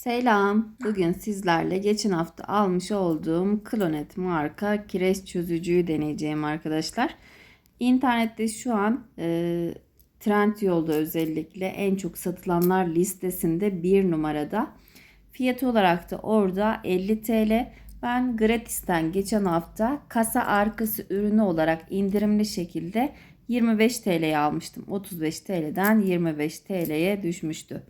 Selam. Bugün sizlerle geçen hafta almış olduğum Klonet marka kireç çözücüyü deneyeceğim arkadaşlar. İnternette şu an e, Trendyol'da özellikle en çok satılanlar listesinde bir numarada. Fiyat olarak da orada 50 TL. Ben gratisten geçen hafta kasa arkası ürünü olarak indirimli şekilde 25 TL'ye almıştım. 35 TL'den 25 TL'ye düşmüştü.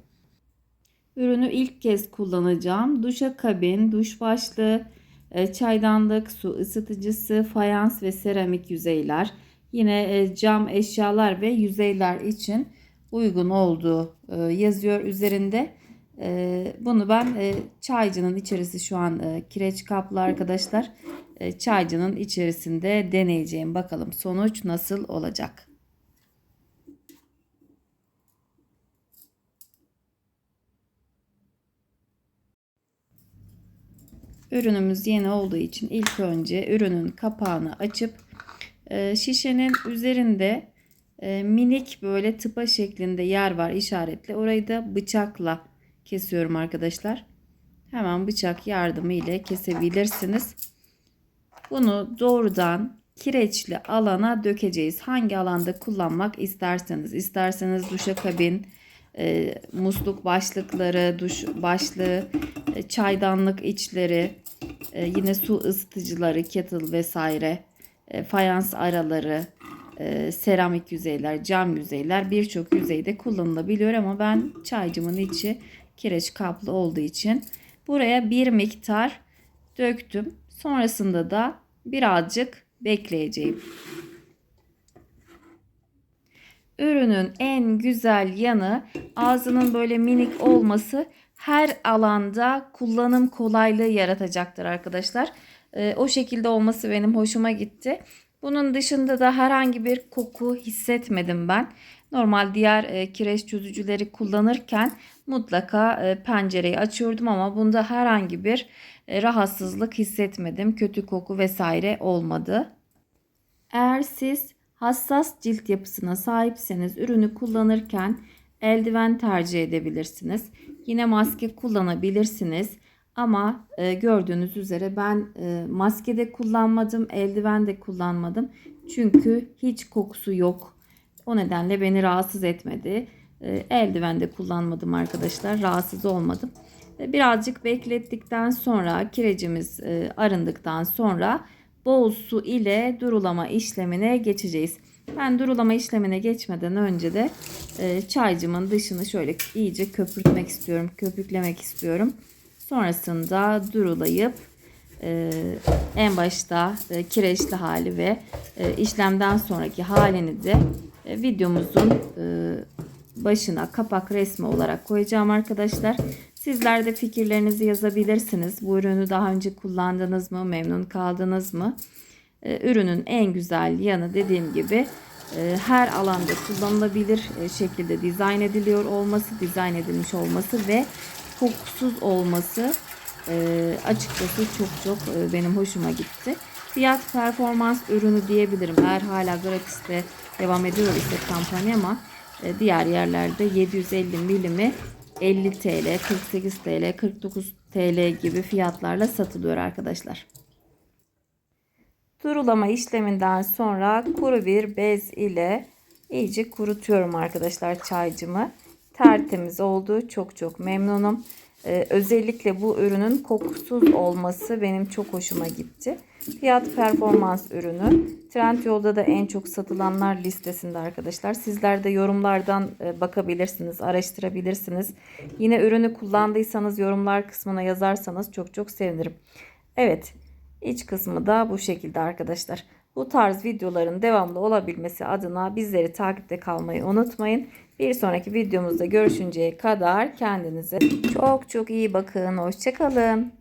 Ürünü ilk kez kullanacağım. Duşa kabin, duş başlığı, e, çaydanlık, su ısıtıcısı, fayans ve seramik yüzeyler. Yine e, cam eşyalar ve yüzeyler için uygun olduğu e, yazıyor üzerinde. Bunu ben çaycının içerisi şu an kireç kaplı arkadaşlar. Çaycının içerisinde deneyeceğim. Bakalım sonuç nasıl olacak. Ürünümüz yeni olduğu için ilk önce ürünün kapağını açıp e, şişenin üzerinde e, minik böyle tıpa şeklinde yer var işaretli. Orayı da bıçakla kesiyorum arkadaşlar. Hemen bıçak yardımı ile kesebilirsiniz. Bunu doğrudan kireçli alana dökeceğiz. Hangi alanda kullanmak isterseniz. isterseniz duşakabin, e, musluk başlıkları, duş başlığı, e, çaydanlık içleri, e, yine su ısıtıcıları, kettle vesaire, e, fayans araları, e, seramik yüzeyler, cam yüzeyler birçok yüzeyde kullanılabiliyor ama ben çaycımın içi kireç kaplı olduğu için buraya bir miktar döktüm. Sonrasında da birazcık bekleyeceğim. Ürünün en güzel yanı ağzının böyle minik olması her alanda kullanım kolaylığı yaratacaktır arkadaşlar. E, o şekilde olması benim hoşuma gitti. Bunun dışında da herhangi bir koku hissetmedim ben. Normal diğer e, kireç çözücüleri kullanırken mutlaka e, pencereyi açıyordum ama bunda herhangi bir e, rahatsızlık hissetmedim. Kötü koku vesaire olmadı. Eğer siz hassas cilt yapısına sahipseniz ürünü kullanırken eldiven tercih edebilirsiniz. Yine maske kullanabilirsiniz. Ama e, gördüğünüz üzere ben e, maske de kullanmadım, eldiven de kullanmadım. Çünkü hiç kokusu yok. O nedenle beni rahatsız etmedi. E, eldiven de kullanmadım arkadaşlar. Rahatsız olmadım. E, birazcık beklettikten sonra kirecimiz e, arındıktan sonra bol su ile durulama işlemine geçeceğiz. Ben durulama işlemine geçmeden önce de e, çaycımın dışını şöyle iyice köpürtmek istiyorum. Köpüklemek istiyorum. Sonrasında durulayıp e, en başta e, kireçli hali ve e, işlemden sonraki halini de e, videomuzun e, başına kapak resmi olarak koyacağım arkadaşlar. Sizler de fikirlerinizi yazabilirsiniz. Bu ürünü daha önce kullandınız mı? Memnun kaldınız mı? E, ürünün en güzel yanı dediğim gibi e, her alanda kullanılabilir e, şekilde dizayn ediliyor olması, dizayn edilmiş olması ve kokusuz olması açıkçası çok çok benim hoşuma gitti. Fiyat performans ürünü diyebilirim. Eğer hala gratiste devam ediyor ise kampanya ama diğer yerlerde 750 milimi 50 TL, 48 TL, 49 TL gibi fiyatlarla satılıyor arkadaşlar. Durulama işleminden sonra kuru bir bez ile iyice kurutuyorum arkadaşlar çaycımı. Tertemiz oldu. Çok çok memnunum. Ee, özellikle bu ürünün kokusuz olması benim çok hoşuma gitti. Fiyat performans ürünü. Trendyol'da da en çok satılanlar listesinde arkadaşlar. Sizler de yorumlardan e, bakabilirsiniz, araştırabilirsiniz. Yine ürünü kullandıysanız yorumlar kısmına yazarsanız çok çok sevinirim. Evet, iç kısmı da bu şekilde arkadaşlar. Bu tarz videoların devamlı olabilmesi adına bizleri takipte kalmayı unutmayın. Bir sonraki videomuzda görüşünceye kadar kendinize çok çok iyi bakın. Hoşçakalın.